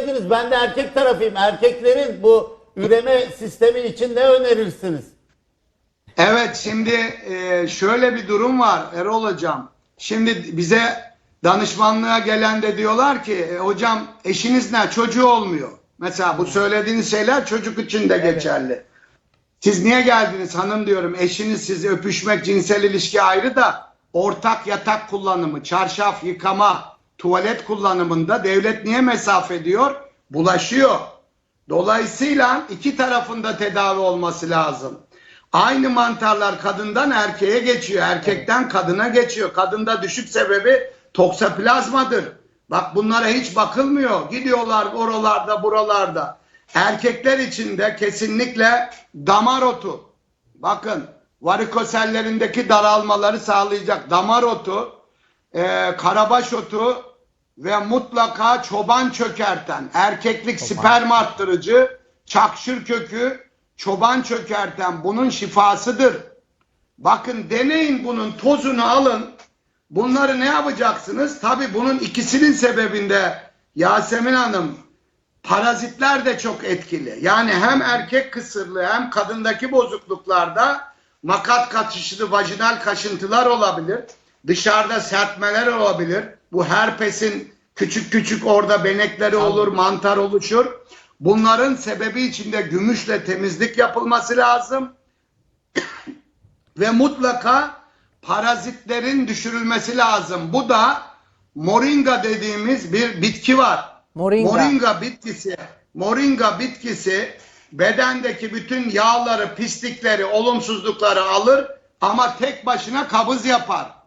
söylediniz. Ben de erkek tarafıyım. Erkeklerin bu üreme sistemi için ne önerirsiniz? Evet şimdi e, şöyle bir durum var Erol Hocam. Şimdi bize danışmanlığa gelen de diyorlar ki "E, hocam eşiniz ne çocuğu olmuyor. Mesela bu söylediğiniz şeyler çocuk için de geçerli. Siz niye geldiniz hanım diyorum eşiniz sizi öpüşmek cinsel ilişki ayrı da ortak yatak kullanımı, çarşaf yıkama, tuvalet kullanımında devlet niye mesafe diyor? Bulaşıyor. Dolayısıyla iki tarafında tedavi olması lazım. Aynı mantarlar kadından erkeğe geçiyor. Erkekten kadına geçiyor. Kadında düşük sebebi toksoplazmadır. Bak bunlara hiç bakılmıyor. Gidiyorlar oralarda buralarda. Erkekler için de kesinlikle damar otu. Bakın varikosellerindeki daralmaları sağlayacak damar otu, e, karabaş otu ve mutlaka çoban çökerten, erkeklik sperm arttırıcı, çakşır kökü, çoban çökerten bunun şifasıdır. Bakın deneyin bunun tozunu alın. Bunları ne yapacaksınız? Tabi bunun ikisinin sebebinde Yasemin Hanım parazitler de çok etkili. Yani hem erkek kısırlığı hem kadındaki bozukluklarda makat kaçışlı vajinal kaşıntılar olabilir. Dışarıda sertmeler olabilir. Bu herpesin küçük küçük orada benekleri olur, mantar oluşur. Bunların sebebi içinde gümüşle temizlik yapılması lazım. Ve mutlaka parazitlerin düşürülmesi lazım. Bu da moringa dediğimiz bir bitki var. Moringa. Moringa bitkisi, moringa bitkisi bedendeki bütün yağları, pislikleri, olumsuzlukları alır ama tek başına kabız yapar.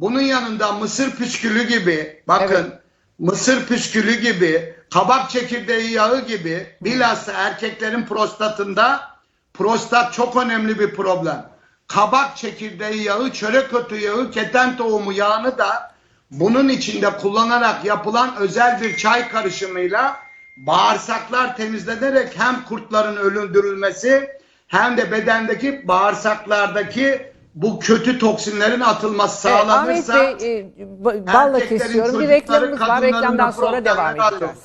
Bunun yanında mısır püskülü gibi, bakın mısır püskülü gibi, kabak çekirdeği yağı gibi bilhassa erkeklerin prostatında prostat çok önemli bir problem. Kabak çekirdeği yağı, çörek otu yağı, keten tohumu yağını da bunun içinde kullanarak yapılan özel bir çay karışımıyla bağırsaklar temizlenerek hem kurtların öldürülmesi hem de bedendeki bağırsaklardaki bu kötü toksinlerin atılması Evet, Ahmet sağlanırsa Bey, e, ba- balla kesiyorum. Bir reklamımız var. Reklamdan sonra devam edeceğiz.